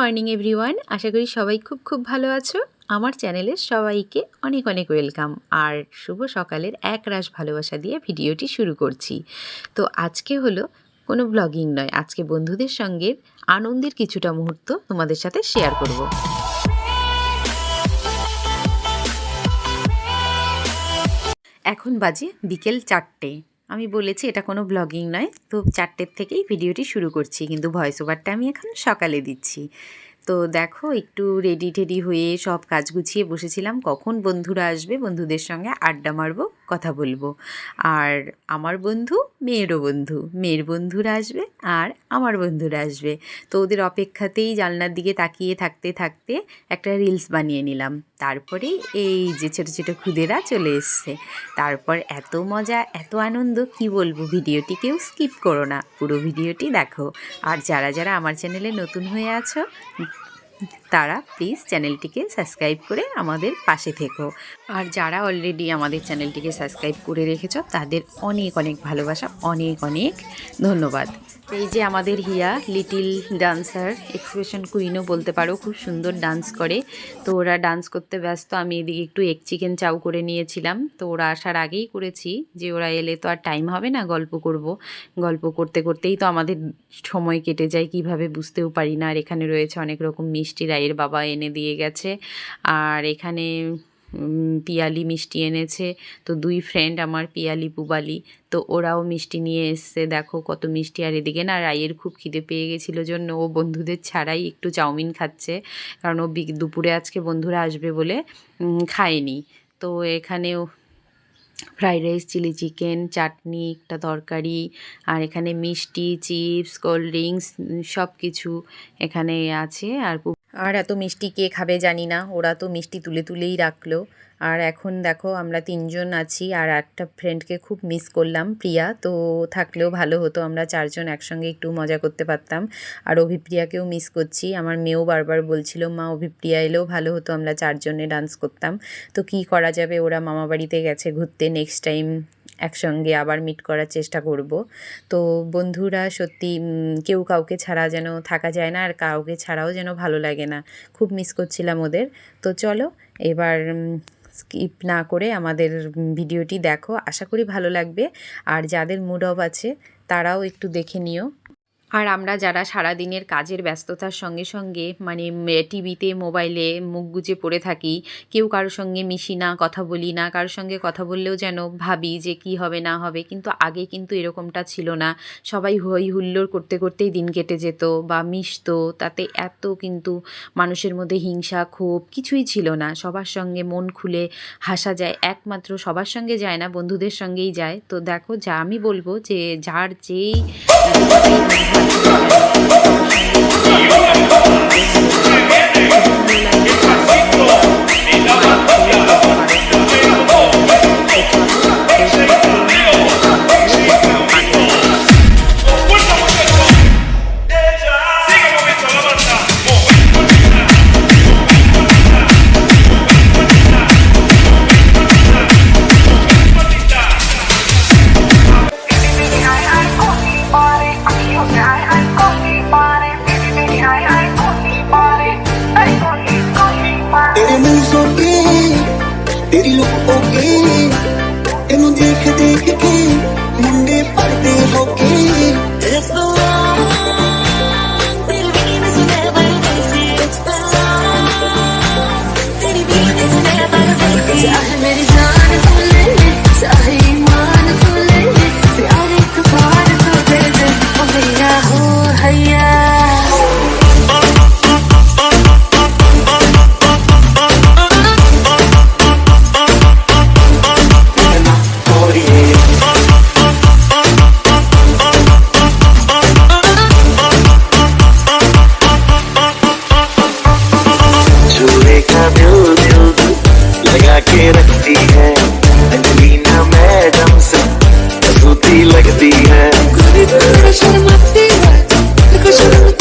Morning, everyone. আশা করি সবাই খুব খুব ভালো আছো। আমার চ্যানেলে সবাইকে অনেক অনেক ওয়েলকাম। আর শুভ সকালের এক রাশ ভালোবাসা দিয়ে ভিডিওটি শুরু করছি। তো আজকে হলো কোনো ব্লগিং নয়, আজকে বন্ধুদের সঙ্গে আনন্দের কিছুটা মুহূর্ত তোমাদের সাথে শেয়ার করব। এখন বাজে বিকেল চারটে। আমি বলেছি এটা কোনো ব্লগিং নয়। তো চারটের থেকেই ভিডিওটি শুরু করছি, কিন্তু ভয়েস ওভারটা আমি এখন সকালে দিচ্ছি। তো দেখো, একটু রেডি টেডি হয়ে সব কাজ গুছিয়ে বসেছিলাম। কখন বন্ধুরা আসবে, বন্ধুদের সঙ্গে আড্ডা মারবো? কথা বলব। আর আমার বন্ধু মেয়েরও বন্ধু। মেয়ের বন্ধুরা আসবে আর আমার বন্ধুরা আসবে। তো ওদের অপেক্ষাতেই জানলার দিকে তাকিয়ে থাকতে থাকতে একটা রিলস বানিয়ে নিলাম। তারপরে এই যে ছোটো ছোটো খুদেরা চলে এসছে। তারপর এত মজা, এত আনন্দ, কি বলব? ভিডিওটি কেউ স্কিপ করো না। পুরো ভিডিওটি দেখো। আর যারা যারা আমার চ্যানেলে নতুন হয়ে আছো তারা প্লিজ চ্যানেলটিকে সাবস্ক্রাইব করে আমাদের পাশে থেকো। আর যারা অলরেডি আমাদের চ্যানেলটিকে সাবস্ক্রাইব করে রেখেছ, তাদের অনেক অনেক ভালোবাসা, অনেক অনেক ধন্যবাদ। এই যে আমাদের হিয়া লিটিল ডান্সার এক্সপ্রেশন কুইনও বলতে পারো, খুব সুন্দর ডান্স করে। তো ওরা ডান্স করতে ব্যস্ত, আমি এদিকে একটু এক চিকেন চাউ করে নিয়েছিলাম। তো ওরা আসার আগেই করেছি যে ওরা এলে তো আর টাইম হবে না গল্প করব। গল্প করতে করতেই তো আমাদের সময় কেটে যায়, কীভাবে বুঝতেও পারি না। আর এখানে রয়েছে অনেক রকম মিষ্টি রায়ের বাবা এনে দিয়ে গেছে। আর এখানে পিয়ালি মিষ্টি এনেছে। তো দুই ফ্রেন্ড আমার পিয়ালি পুবালি। তো ওরাও মিষ্টি নিয়ে এসছে। দেখো কত মিষ্টি। আর এদিকে না রায়ের খুব খিদে পেয়ে গেছিল জন্য ও বন্ধুদের ছাড়াই একটু চাউমিন খাচ্ছে। কারণ ও দুপুরে আজকে বন্ধুরা আসবে বলে খায়নি। তো এখানেও ফ্রাইড রাইস, চিলি চিকেন, চাটনি, একটা তরকারি, আর এখানে মিষ্টি, চিপস, কোল্ড ড্রিঙ্কস সব কিছু এখানে আছে। আর আর এত মিষ্টি কে খাবে জানি না, ওরা তো মিষ্টি তুলে তুলেই রাখল। আর এখন দেখো আমরা তিনজন আছি আর একটা ফ্রেন্ডকে খুব মিস করলাম, প্রিয়া। তো থাকলেও ভালো হতো, আমরা চারজন একসঙ্গে একটু মজা করতে পারতাম। আর অভিপ্রিয়াকেও মিস করছি। আমার মেয়েও বারবার বলছিল, মা, অভিপ্রিয়া এলেও ভালো হতো, আমরা চারজনে ডান্স করতাম। তো কি করা যাবে? ওরা মামাবাড়িতে গেছে ঘুরতে নেক্সট টাইম একসঙ্গে আবার মিট করার চেষ্টা করব। তো বন্ধুরা, সত্যি কেউ কাউকে ছাড়া যেন থাকা যায় না আর কাউকে ছাড়াও যেন ভালো লাগে না। খুব মিস করছিলাম ওদের। তো চলো, এবার স্কিপ না করে আমাদের ভিডিওটি দেখো। আশা করি ভালো লাগবে। আর যাদের মুড অফ আছে, তারাও একটু দেখে নিও। আর আমরা যারা সারা দিনের কাজের ব্যস্ততার সঙ্গে সঙ্গে মানে টিভিতে, মোবাইলে মুখ গুজে পড়ে থাকি, কেউ কারোর সঙ্গে মিশি না, কথা বলি না, কারোর সঙ্গে কথা বললেও যেন ভাবি যে কি হবে, না হবে, কিন্তু আগে কিন্তু এরকমটা ছিল না। সবাই হই হুল্লোড় করতে করতেই দিন কেটে যেত বা মিশতো, তাতে এত কিন্তু মানুষের মধ্যে হিংসা, ক্ষোভ কিছুই ছিল না। সবার সঙ্গে মন খুলে হাসা যায়, একমাত্র সবার সঙ্গে যায় না, বন্ধুদের সঙ্গেই যায়। তো দেখো, যা আমি বলব যে, যার যেই Rock. के रखती है। अंजलिना मैडम से सूती लगती है। खुद को शर्माती है कुछ को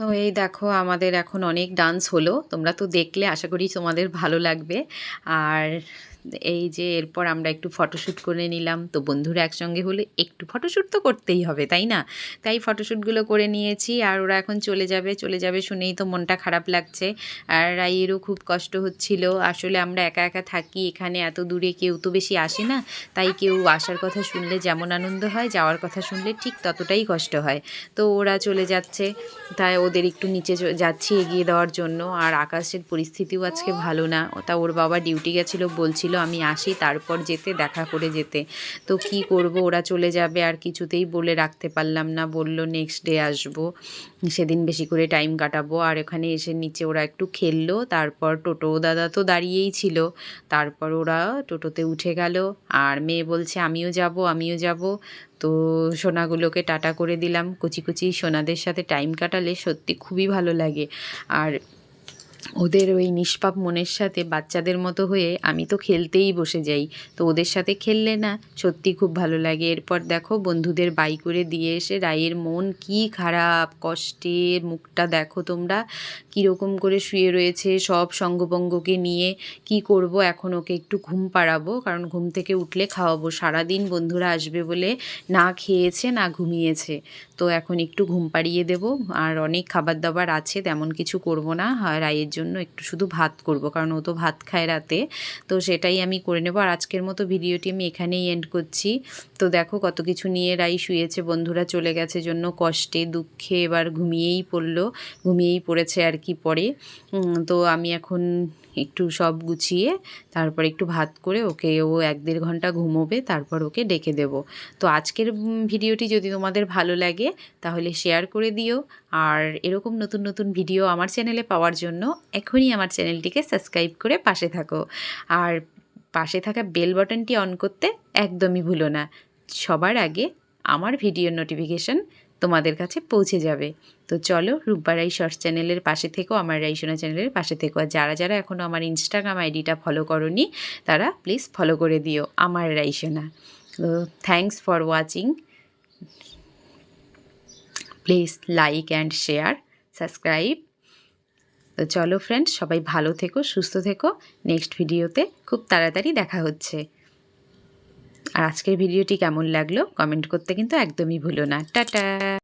তো এই দেখো আমাদের এখন অনেক ডান্স হলো। তোমরা তো দেখলে, আশা করি তোমাদের ভালো লাগবে। আর এই যে এরপর আমরা একটু ফটোশ্যুট করে নিলাম। তো বন্ধুরা একসঙ্গে হলে একটু ফটোশ্যুট তো করতেই হবে, তাই না? তাই ফটোশ্যুটগুলো করে নিয়েছি আর ওরা এখন চলে যাবে চলে যাবে শুনেই তো মনটা খারাপ লাগছে। আর রাইয়েরও খুব কষ্ট হচ্ছিল। আসলে আমরা একা একা থাকি, এখানে এত দূরে কেউ তো বেশি আসে না। তাই কেউ আসার কথা শুনলে যেমন আনন্দ হয়, যাওয়ার কথা শুনলে ঠিক ততটাই কষ্ট হয়। তো ওরা চলে যাচ্ছে। তাই ওদের একটু নিচে যাচ্ছি এগিয়ে দেওয়ার জন্য। আর আকাশের পরিস্থিতিও আজকে ভালো না। তা ওর বাবা ডিউটি গেছিল, বলছিল আমি আসি তারপর যেতে, দেখা করে যেতে। তো কি করব? ওরা চলে যাবে, আর কিছুতেই বলে রাখতে পারলাম না। বলল নেক্সট ডে আসব। সেদিন বেশি করে টাইম কাটাবো। আর এখানে এসে নিচে ওরা একটু খেললো, তারপর টোটো দাদা তো দাঁড়িয়েই ছিল। তারপর ওরা টোটোতে উঠে গেল, আর মেয়ে বলছে, আমিও যাব আমিও যাব। তো সোনাগুলোকে টাটা করে দিলাম। কুচি কুচি সোনাদের সাথে টাইম কাটালে সত্যি খুবই ভালো লাগে। আর ওদের ওই নিষ্পাপ মনের সাথে বাচ্চাদের মতো হয়ে আমি তো খেলতেই বসে যাই। তো ওদের সাথে খেললে না সত্যি খুব ভালো লাগে। এরপর দেখো বন্ধুদের বাই করে দিয়ে এসে রায়ের মন কি খারাপ কষ্টে মুখটা দেখো তোমরা। কীরকম করে শুয়ে রয়েছে, সব সঙ্গবঙ্গকে নিয়ে কি করব, এখন ওকে একটু ঘুম পাড়াবো। কারণ ঘুম থেকে উঠলে খাওয়াবো। সারাদিন বন্ধুরা আসবে বলে না খেয়েছে, না ঘুমিয়েছে। তো এখন একটু ঘুম পাড়িয়ে দেবো। আর অনেক খাবার দাবার আছে, তেমন কিছু করব না। রায়ের জন্য একটু শুধু ভাত করব। কারণ ও তো ভাত খায় রাতে। তো সেটাই আমি করে নেব। আর আজকের মতো ভিডিওটি আমি এখানেই এন্ড করছি। তো দেখো কত কিছু নিয়ে রাই শুয়েছে। বন্ধুরা চলে গেছে জন্য কষ্টে, দুঃখে এবার ঘুমিয়েই পড়ল। ঘুমিয়েই পড়েছে আর কি পরে। তো আমি এখন একটু সব গুছিয়ে তারপর একটু ভাত করে ওকে ও এক দেড় ঘণ্টা ঘুমোবে, তারপর ওকে ডেকে দেব। তো আজকের ভিডিওটি যদি তোমাদের ভালো লাগে তাহলে শেয়ার করে দিও। আর এরকম নতুন নতুন ভিডিও আমার চ্যানেলে পাওয়ার জন্য এখনই আমার চ্যানেলটিকে সাবস্ক্রাইব করে পাশে থাকো। আর পাশে থাকা বেল বাটনটি অন করতে একদমই ভুলো না। সবার আগে আমার ভিডিও নোটিফিকেশন তোমাদের কাছে পৌঁছে যাবে। তো চলো রূপবার রাই শর্টস চ্যানেলের পাশে থেকো, আমার রাইসোনা চ্যানেলের পাশে থেকো। আর যারা যারা এখনও আমার ইনস্টাগ্রাম আইডিটা ফলো করনি, তারা প্লিজ ফলো করে দিও আমার রাইসোনা তো thanks for watching please like and share subscribe তো চলো ফ্রেন্ডস সবাই ভালো থেকো, সুস্থ থেকো। নেক্সট ভিডিওতে খুব তাড়াতাড়ি দেখা হচ্ছে। আর আজকের ভিডিওটি কেমন লাগল? কমেন্ট করতে কিন্তু একদমই ভুলো না। টাটা!